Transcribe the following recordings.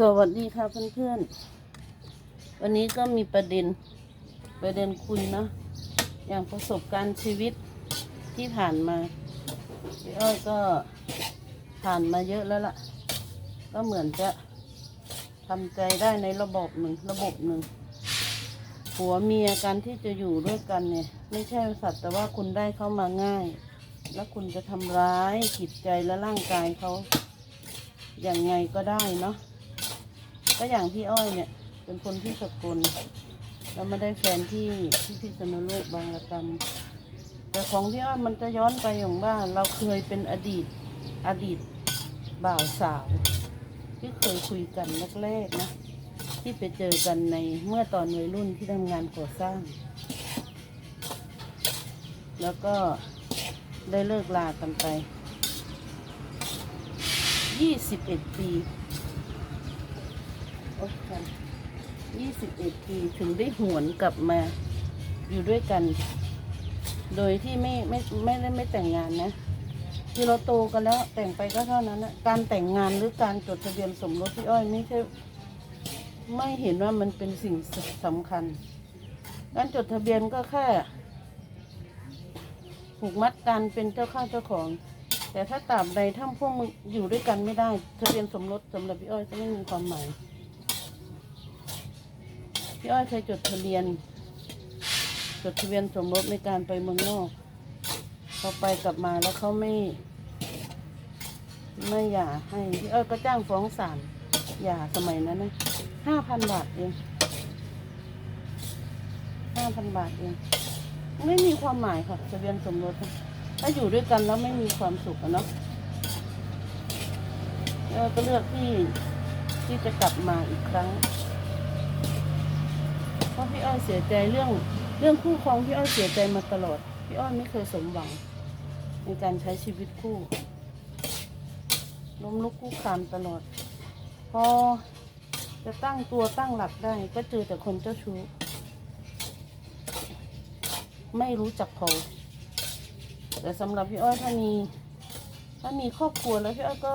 สวัสดีค่ะเพื่อนๆ วันนี้ก็มีประเด็นประเด็นคุยเนาะอย่างประสบการณ์ชีวิตที่ผ่านมาพี่อ้อยก็ผ่านมาเยอะแล้วล่ะ ก็เหมือนจะทำใจได้ในระบบหนึ่งระบบหนึ่งผัวเมียกันที่จะอยู่ด้วยกันเนี่ย ไม่ใช่สัตว์แต่ว่าคุณได้เข้ามาง่าย แล้วคุณจะทำร้ายจิตใจและร่างกายเขาอย่างไงก็ได้เนาะ ก็อย่างพี่อ้อยเนี่ย เป็นคนที่สกลแล้วมาได้แฟนที่ที่พิษณุโลกบางระกรรมแต่ของพี่อ้อยมันจะย้อนไปอย่างว่าเราเคยเป็นอดีตอดีตบ่าวสาว ที่เคยคุยกันแรกๆนะ ที่ไปเจอกันในเมื่อตอนวัยรุ่นที่ทำงานก่อสร้าง แล้วก็ได้เลิกลากันไปยี่สิ บเอ็ดปีโอ้ค่ะยี่สิบเอ็ดปีถึงได้หวนกลับมาอยู่ด้วยกัน โดยที่ไม่ไม่ไม่ได้ไม่แต่งงานนะ คือเราโตกันแล้วแต่งไปก็เท่านั้นนะการแต่งงานหรือการจดทะเบียนสมรสพี่อ้อยไม่ใช่ไม่เห็นว่ามันเป็นสิ่งสำคัญ การจดทะเบียนก็แค่ผูกมัดกันเป็นเจ้าข้าเจ้าของ แต่ถ้าตราบใดถ้าพวกมึงอยู่ด้วยกันไม่ได้ ทะเบียนสมรสสำหรับพี่อ้อยจะไม่มีความหมาย พี่อ้อยเคยจดทะเบียน จดทะเบียนสมรสในการไปเมืองนอกพอไปกลับมาแล้วเขาไม่ ไม่หย่าให้พี่อ้อยก็จ้างฟ้องศาลหย่าสมัยนั้นนะห้าพันบาทเองห้าพันบาทเอง ไม่มีความหมายค่ะทะเบียนสมรสถ้าอยู่ด้วยกันแล้วไม่มีความสุขอะเนาะแล้วก็เลือกที่ที่จะกลับมาอีกครั้ง เพราะพี่อ้อยเสียใจเรื่องเรื่องคู่ครองพี่อ้อยเสียใจมาตลอด พี่อ้อยไม่เคยสมหวังในการใช้ชีวิตคู่ล้มลุกคู่ครานตลอด พอจะตั้งตัวตั้งหลักได้ ก็เจอแต่คนเจ้าชู้ ไม่รู้จักพอแต่สำหรับพี่อ้อยถ้ามีถ้ามีครอบครัวแล้วพี่อ้อยก็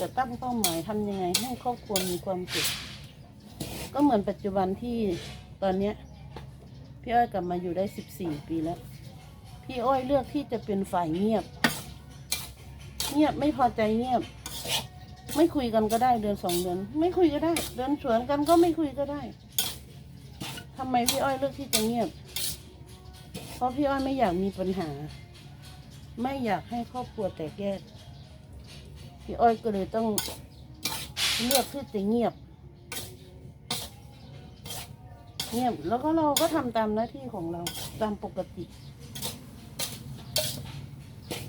จะตั้งเป้าหมายทำยังไงให้ครอบครัวมีความสุข ก็เหมือนปัจจุบันที่ตอนเนี้ยพี่อ้อยกลับมาอยู่ได้สิบสี่ปีแล้ว พี่อ้อยเลือกที่จะเป็นฝ่ายเงียบ เงียบไม่พอใจเงียบ ไม่คุยกันก็ได้เดือนสองเดือน ไม่คุยก็ได้ เดินสวนกันก็ไม่คุยก็ได้ทำไมพี่อ้อยเลือกที่จะเงียบ เพราะพี่อ้อยไม่อยากมีปัญหา ไม่อยากให้ครอบครัวแตกแยกพี่อ้อยก็เลยต้องเลือกที่จะเงียบ เงียบแล้วก็เราก็ทำตามหน้าที่ของเราตามปกติ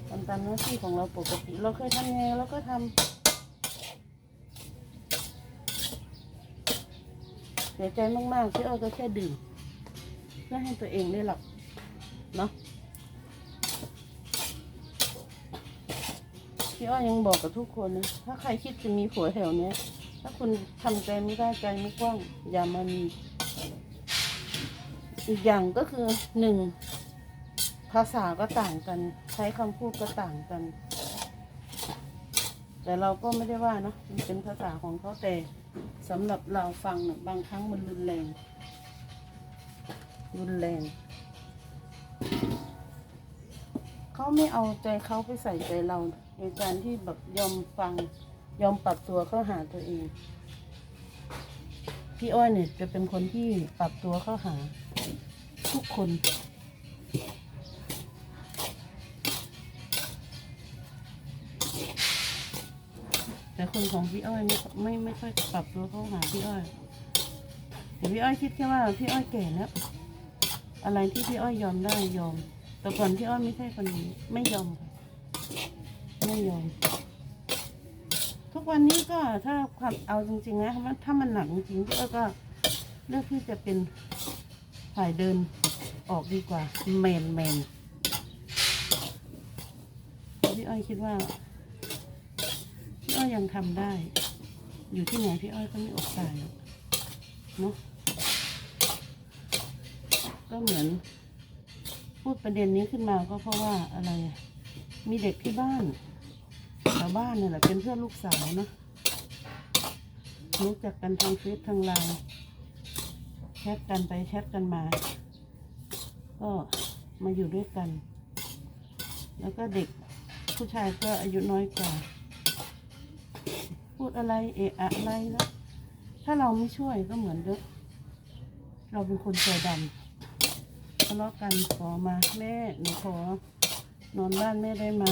ทำตามหน้าที่ของเราปกติ เราเคยทำไงเราก็ทำเสียใจมากๆพี่อ้อก็แค่ดื่มเพื่อให้ตัวเองได้หลับเนาะพี่อ้อยยังบอกกับทุกคนนะ ถ้าใครคิดจะมีผัวแถวเนี้ยถ้าคุณทำใจไม่ได้ใจไม่กว้าง อย่ามามี อีกอย่างก็คือหนึ่งภาษาก็ต่างกัน ใช้คำพูดก็ต่างกัน แต่เราก็ไม่ได้ว่าเนอะมันเป็นภาษาของเขาแต่สำหรับเราฟังเนี่ยบางครั้งมันรุนแรง รุนแรงเขาไม่เอาใจเขาไปใส่ใจเราในการที่แบบยอมฟังยอมปรับตัวเข้าหาตัวเอง พี่อ้อยเนี่ยจะเป็นคนที่ปรับตัวเข้าหา ทุกคน แต่คนของพี่อ้อยไม่ไม่ไม่ค่อยปรับตัวเข้าหาพี่อ้อยแต่พี่อ้อยคิดแค่ว่าพี่อ้อยแก่แล้วอะไรที่พี่อ้อยยอมได้ยอม แต่ก่อนพี่อ้อยไม่ใช่คนนี้ ไม่ยอมไม่ยอม ทุกวันนี้ก็ถ้าความเอาจริงๆนะถ้ามันหนักจริงพี่อ้อยก็เลือกที่จะเป็น ฝ่ายเดินออกดีกว่าแมนแมนพี่อ้อยคิดว่า พี่อ้อยยังทำได้ อยู่ที่ไหนพี่อ้อยก็ไม่อดตายหรอกเนาะก็เหมือน พูดประเด็นนี้ขึ้นมาก็เพราะว่าอะไรอะมีเด็กที่บ้านแถววบ้านเนี่ยแหละเป็นเพื่อนลูกสาวเนาะรู้จักกันทางเฟซทางไลน์ แชทกันไปแชทกันมา ก็มาอยู่ด้วยกัน แล้วก็เด็กผู้ชายก็อายุน้อยกว่า พูดอะไรเอะอะอะไรนะถ้าเราไม่ช่วยก็เหมือนเดิมเราเป็นคนใจดำทะเลาะกันขอมาแม่หนูขอนอนบ้านแม่ได้ไหม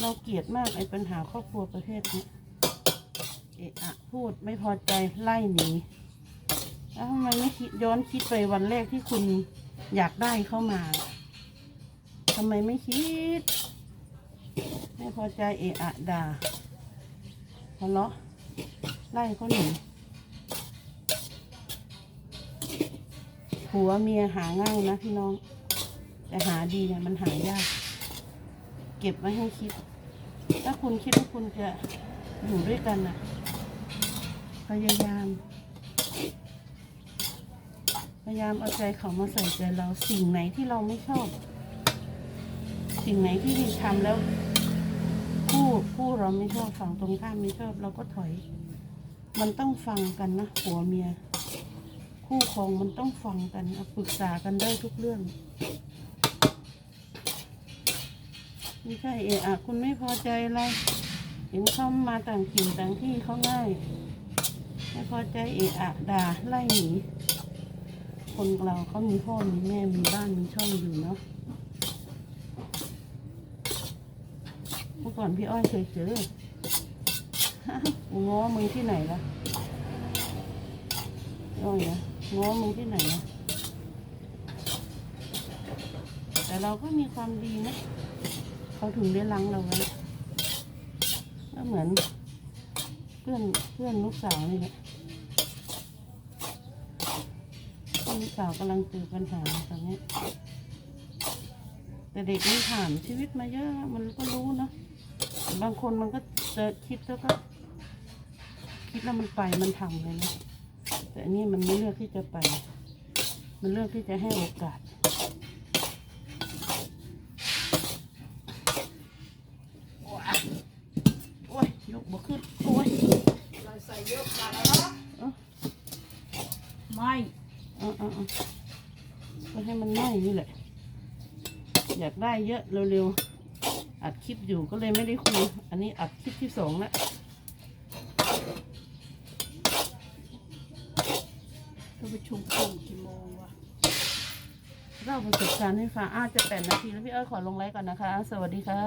เราเกลียดมากไอ้ปัญหาครอบครัวประเทศนี้ เอะอะพูดไม่พอใจไล่หนีแล้วทำไมไม่คิดย้อนคิดไปวันแรกที่คุณอยากได้เข้ามาทำไมไม่คิด ไม่พอใจเอะอะด่าทะเลาะไล่เขาหนีผัวเมียหาง่ายนะพี่น้อง แต่หาดีเนี่ยมันหายาก เก็บไว้ให้คิด ถ้าคุณคิดว่าคุณจะอยู่ด้วยกันนะ พยายาม พยายามเอาใจเขามาใส่ใจเราสิ่งไหนที่เราไม่ชอบ สิ่งไหนที่ทำแล้วคู่คู่เราไม่ชอบฝั่งตรงข้ามไม่ชอบเราก็ถอย มันต้องฟังกันนะผัวเมีย คู่ครองมันต้องฟังกันปรึกษากันได้ทุกเรื่องไม่ใช่เอะอะคุณไม่พอใจอะไรเห็นเขามาต่างถิ่นต่างที่เขาง่าย ไม่พอใจเอะอะด่าไล่หนี คนเราเขามีพ่อมีแม่มีบ้านมีช่องอยู่เนาะเมื่อก่อนพี่อ้อยเคยเจอง้อมึงที่ไหนล่ะพี่อ้อยนะง้อมึงที่ไหนนะแต่เราก็มีความดีนะเขาถึงได้ลังเราไว้ก็เหมือนเพื่อนเพื่อนลูกสาวนี่แหละเพื่อน ลูกสาวกำลังเจอปัญหาตรงนี้ แต่เด็กมันผ่านชีวิตมาเยอะ มันก็รู้เนาะบางคนมันก็เจอคิดแล้วก็ คิดแล้วมันไปมันทำเลยนะแต่อันนี้มันไม่เลือกที่จะไป มันเลือกที่จะให้โอกาส โอ้ยยกบ่ขึ้น โอ้ย เราใส่เยอะไปแล้ว เอ้า ไม่ เอาเอาเอาก็ให้มันน้อยนี่แหละ อยากได้เยอะเร็วๆ อัดคลิปอยู่ก็เลยไม่ได้คุย อันนี้อัดคลิปที่สองแล้วจะไปชุมคุมกี่โมงวะเล่าประสบการณ์ให้ฟังอาจจะแปดนาทีแล้วพี่เอ้ยขอลงไลฟ์ก่อนนะคะ สวัสดีค่ะ